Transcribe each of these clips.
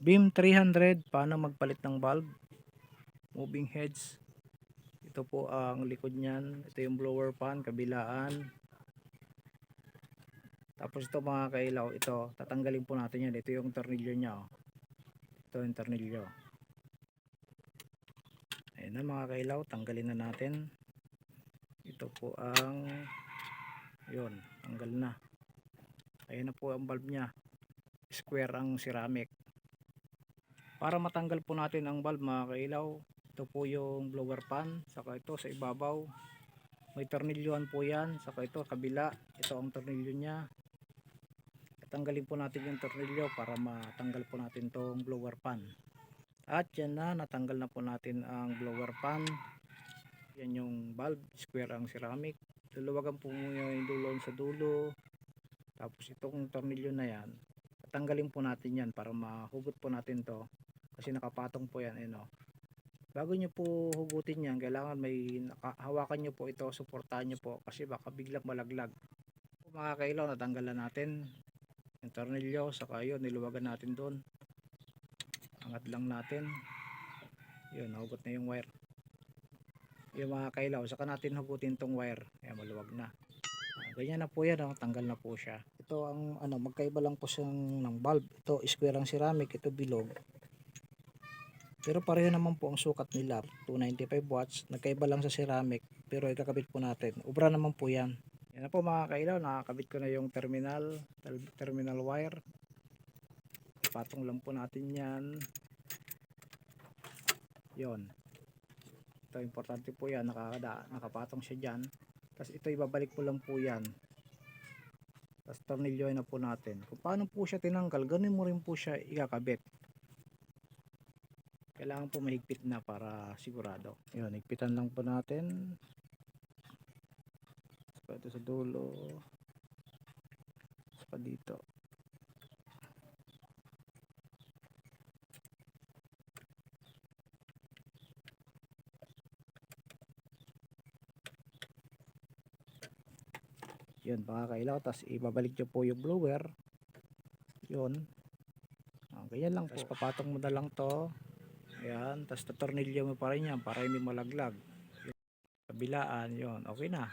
Beam 300, paano magpalit ng bulb? Moving heads. Ito po ang likod niyan. Ito yung blower pan, kabilaan. Tapos ito mga kailaw, ito, tatanggalin po natin yan. Ito yung tornilyo niya. Oh. Ito yung tornilyo. Ayan na mga kailaw, tanggalin na natin. Ito po ang, yun, tanggal na. Ayan na po ang bulb niya. Square ang ceramic. Para matanggal po natin ang bulb mga kailaw, ito po yung blower pan, saka ito sa ibabaw. May tornilyoan po yan, saka ito kabila, ito ang tornilyo niya. Tanggalin po natin yung tornilyo para matanggal po natin tong blower pan. At yan na, natanggal na po natin ang blower pan. Yan yung bulb, square ang ceramic. Luluwagan po muna yung dulo sa dulo. Tapos itong tornilyo na yan, tanggalin po natin yan para mahugot po natin to. Kasi nakapatong po yan eh, no? bago nyo po hugutin yan kailangan may hawakan nyo po ito suportahan nyo po kasi baka biglang malaglag. Mga kailaw natanggal na natin. Yung tornilyo saka yun niluwagan natin doon angat lang natin. Yun nahugot na yung wire. Yung mga kailaw saka natin hugutin tong wire. Ayan maluwag na ganyan na po yan oh. tanggal na po siya. Ito ang ano magkaiba lang po siyang ng bulb. Ito square ang ceramic ito bilog. Pero pareho naman po ang sukat nila 295 watts. Nagkaiba lang sa ceramic pero ikakabit po natin. Ubra naman po yan. Yan na po mga kailaw. Nakakabit ko na yung terminal terminal wire. Patong lang po natin yan. Yon ito importante po yan. Nakakada, nakapatong siya dyan tapos ito ibabalik po lang po yan. Tapos tornilyo na po natin. Kung paano po siya tinanggal ganun mo rin po siya ikakabit. Kailangan po mahigpit na para sigurado. Yun higpitan lang po natin. Ito sa dulo. Pa dito yun baka kailaw tapos ibabalik nyo po yung blower yun Ah, ganyan lang po papatong mo na lang to Ayan, tapos tatornilyo mo pa rin yan para hindi malaglag. Kabilaan, yon okay na.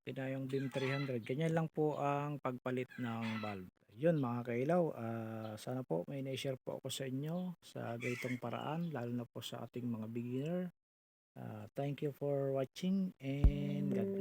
Okay na yung beam 300. Ganyan lang po ang pagpalit ng bulb. Yun mga kailaw, ah, sana po may na-share po ako sa inyo sa ganitong paraan, lalo na po sa ating mga beginner. Ah, thank you for watching and God bless.